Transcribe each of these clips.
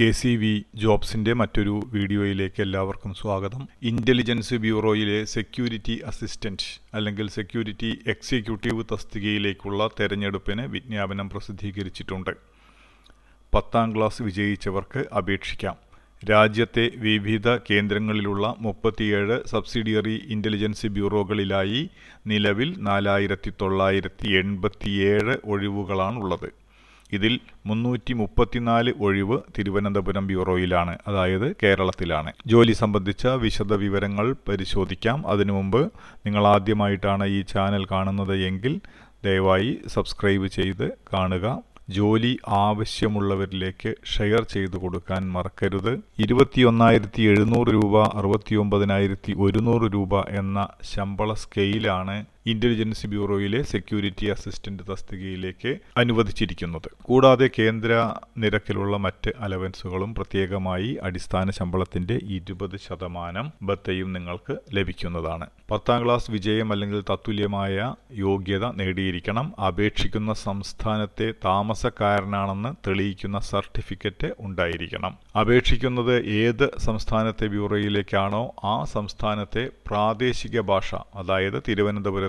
K C V ജോബ്സിന്റെ മറ്റൊരു വീഡിയോയിലേക്ക് എല്ലാവർക്കും സ്വാഗതം. ഇന്റലിജൻസ് ബ്യൂറോയിലെ സെക്യൂരിറ്റി അസിസ്റ്റന്റ് അല്ലെങ്കിൽ സെക്യൂരിറ്റി എക്സിക്യൂട്ടീവ് തസ്തികയിലേക്കുള്ള തെരഞ്ഞെടുപ്പിന് വിജ്ഞാപനം പ്രസിദ്ധീകരിച്ചിട്ടുണ്ട്. പത്താം ക്ലാസ് വിജയിച്ചവർക്ക് അപേക്ഷിക്കാം. രാജ്യത്തെ വിവിധ കേന്ദ്രങ്ങളിലുള്ള മുപ്പത്തിയേഴ് സബ്സിഡിയറി ഇന്റലിജൻസ് ബ്യൂറോകളിലായി നിലവിൽ നാലായിരത്തി തൊള്ളായിരത്തി എൺപത്തിയേഴ് ഒഴിവുകളാണുള്ളത്. ഇതിൽ മുന്നൂറ്റി മുപ്പത്തിനാല് ഒഴിവ് തിരുവനന്തപുരം ബ്യൂറോയിലാണ് അതായത് കേരളത്തിലാണ്. ജോലി സംബന്ധിച്ച വിശദ വിവരങ്ങൾ പരിശോധിക്കാം. അതിനു മുമ്പ് നിങ്ങൾ ആദ്യമായിട്ടാണ് ഈ ചാനൽ കാണുന്നത് എങ്കിൽ ദയവായി സബ്സ്ക്രൈബ് ചെയ്ത് കാണുക. ജോലി ആവശ്യമുള്ളവരിലേക്ക് ഷെയർ ചെയ്തു കൊടുക്കാൻ മറക്കരുത്. ഇരുപത്തിയൊന്നായിരത്തി എഴുന്നൂറ് രൂപ അറുപത്തി ഒമ്പതിനായിരത്തി ഒരുന്നൂറ് രൂപ എന്ന ശമ്പള സ്കെയിലാണ് ഇന്റലിജൻസ് ബ്യൂറോയിലെ സെക്യൂരിറ്റി അസിസ്റ്റന്റ് തസ്തികയിലേക്ക് അനുവദിച്ചിരിക്കുന്നത്. കൂടാതെ കേന്ദ്ര നിരക്കിലുള്ള മറ്റ് അലവൻസുകളും പ്രത്യേകമായി അടിസ്ഥാന ശമ്പളത്തിന്റെ ഇരുപത് ശതമാനം ബത്തയും നിങ്ങൾക്ക് ലഭിക്കുന്നതാണ്. പത്താം ക്ലാസ് വിജയം അല്ലെങ്കിൽ തത്തുല്യമായ യോഗ്യത നേടിയിരിക്കണം. അപേക്ഷിക്കുന്ന സംസ്ഥാനത്തെ താമസക്കാരനാണെന്ന് തെളിയിക്കുന്ന സർട്ടിഫിക്കറ്റ് ഉണ്ടായിരിക്കണം. അപേക്ഷിക്കുന്നത് ഏത് സംസ്ഥാനത്തെ ബ്യൂറോയിലേക്കാണോ ആ സംസ്ഥാനത്തെ പ്രാദേശിക ഭാഷ അതായത്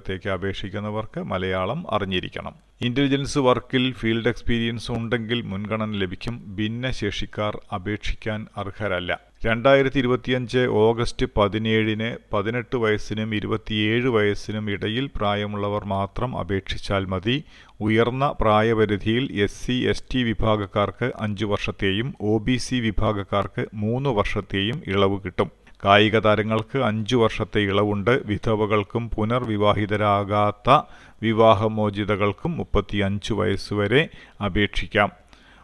തിരുവനന്തപുരത്തേക്ക് അപേക്ഷിക്കുന്നവർക്ക് മലയാളം അറിഞ്ഞിരിക്കണം. ഇന്റലിജൻസ് വർക്കിൽ ഫീൽഡ് എക്സ്പീരിയൻസ് ഉണ്ടെങ്കിൽ മുൻഗണന ലഭിക്കും. ഭിന്നശേഷിക്കാർ അപേക്ഷിക്കാൻ അർഹരല്ല. രണ്ടായിരത്തി ഇരുപത്തിയഞ്ച് ഓഗസ്റ്റ് പതിനേഴിന് പതിനെട്ട് വയസ്സിനും ഇരുപത്തിയേഴ് വയസ്സിനും ഇടയിൽ പ്രായമുള്ളവർ മാത്രം അപേക്ഷിച്ചാൽ മതി. ഉയർന്ന പ്രായപരിധിയിൽ എസ് സി എസ് ടി വിഭാഗക്കാർക്ക് അഞ്ചു വർഷത്തെയും ഒ ബി സി വിഭാഗക്കാർക്ക് മൂന്ന് വർഷത്തെയും ഇളവ് കിട്ടും. കായിക താരങ്ങൾക്ക് അഞ്ചു വർഷത്തെ ഇളവുണ്ട്. വിധവകൾക്കും പുനർവിവാഹിതരാകാത്ത വിവാഹമോചിതകൾക്കും മുപ്പത്തിയഞ്ച് വയസ്സുവരെ അപേക്ഷിക്കാം.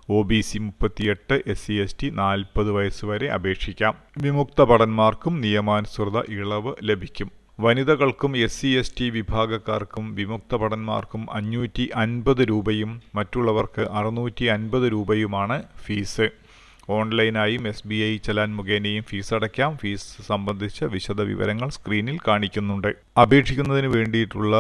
ഒ ബി സി മുപ്പത്തിയെട്ട് എസ് സി എസ് ടി നാൽപ്പത് വയസ്സുവരെ അപേക്ഷിക്കാം. വിമുക്ത ഭടന്മാർക്കും നിയമാനുസൃത ഇളവ് ലഭിക്കും. വനിതകൾക്കും എസ് സി എസ് ടി വിഭാഗക്കാർക്കും വിമുക്ത ഭടന്മാർക്കും അഞ്ഞൂറ്റി അൻപത് രൂപയും മറ്റുള്ളവർക്ക് അറുന്നൂറ്റി അൻപത് രൂപയുമാണ് ഫീസ്. ഓൺലൈനായും എസ് ബി ഐ ചലാൻ മുഖേനയും ഫീസ് അടയ്ക്കാം. ഫീസ് സംബന്ധിച്ച വിശദ വിവരങ്ങൾ സ്ക്രീനിൽ കാണിക്കുന്നുണ്ട്. അപേക്ഷിക്കുന്നതിന് വേണ്ടിയിട്ടുള്ള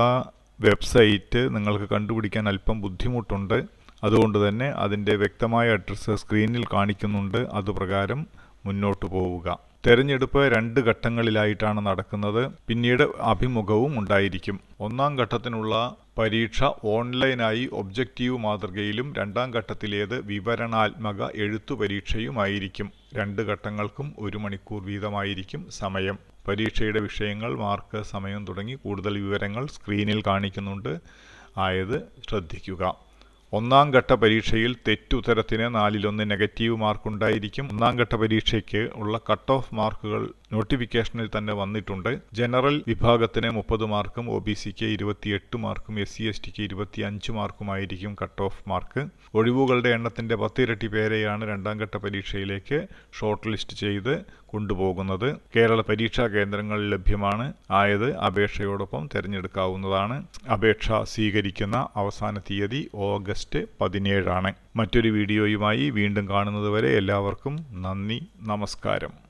വെബ്സൈറ്റ് നിങ്ങൾക്ക് കണ്ടുപിടിക്കാൻ അല്പം ബുദ്ധിമുട്ടുണ്ട്. അതുകൊണ്ട് തന്നെ അതിന്റെ വ്യക്തമായ അഡ്രസ്സ് സ്ക്രീനിൽ കാണിക്കുന്നുണ്ട്. അതുപ്രകാരം മുന്നോട്ട് പോവുക. തെരഞ്ഞെടുപ്പ് രണ്ട് ഘട്ടങ്ങളിലായിട്ടാണ് നടക്കുന്നത്. പിന്നീട് അഭിമുഖവും ഉണ്ടായിരിക്കും. ഒന്നാം ഘട്ടത്തിനുള്ള പരീക്ഷ ഓൺലൈനായി ഒബ്ജക്റ്റീവ് മാതൃകയിലും രണ്ടാം ഘട്ടത്തിലേത് വിവരണാത്മക എഴുത്തു പരീക്ഷയുമായിരിക്കും. രണ്ട് ഘട്ടങ്ങൾക്കും ഒരു മണിക്കൂർ വീതമായിരിക്കും സമയം. പരീക്ഷയുടെ വിഷയങ്ങൾ മാർക്ക് സമയം തുടങ്ങി കൂടുതൽ വിവരങ്ങൾ സ്ക്രീനിൽ കാണിക്കുന്നുണ്ട്. ആയത് ശ്രദ്ധിക്കുക. ഒന്നാം ഘട്ട പരീക്ഷയിൽ തെറ്റുത്തരത്തിന് നാലിലൊന്ന് നെഗറ്റീവ് മാർക്കുണ്ടായിരിക്കും. ഒന്നാം ഘട്ട പരീക്ഷയ്ക്ക് ഉള്ള കട്ട് ഓഫ് മാർക്കുകൾ നോട്ടിഫിക്കേഷനിൽ തന്നെ വന്നിട്ടുണ്ട്. ജനറൽ വിഭാഗത്തിന് മുപ്പത് മാർക്കും ഒ ബി സിക്ക് ഇരുപത്തിയെട്ട് മാർക്കും എസ് സി എസ് ടിക്ക് ഇരുപത്തി അഞ്ച് മാർക്കുമായിരിക്കും കട്ട് ഓഫ് മാർക്ക്. ഒഴിവുകളുടെ എണ്ണത്തിന്റെ പത്തിരട്ടി പേരെയാണ് രണ്ടാം ഘട്ട പരീക്ഷയിലേക്ക് ഷോർട്ട് ലിസ്റ്റ് ചെയ്ത് കൊണ്ടുപോകുന്നത്. കേരള പരീക്ഷാ കേന്ദ്രങ്ങളിൽ ലഭ്യമാണ്. ആയത് അപേക്ഷയോടൊപ്പം തിരഞ്ഞെടുക്കാവുന്നതാണ്. അപേക്ഷ സ്വീകരിക്കുന്ന അവസാന തീയതി ഓഗസ്റ്റ് പതിനേഴാണ്. മറ്റൊരു വീഡിയോയുമായി വീണ്ടും കാണുന്നതുവരെ എല്ലാവർക്കും നന്ദി നമസ്കാരം.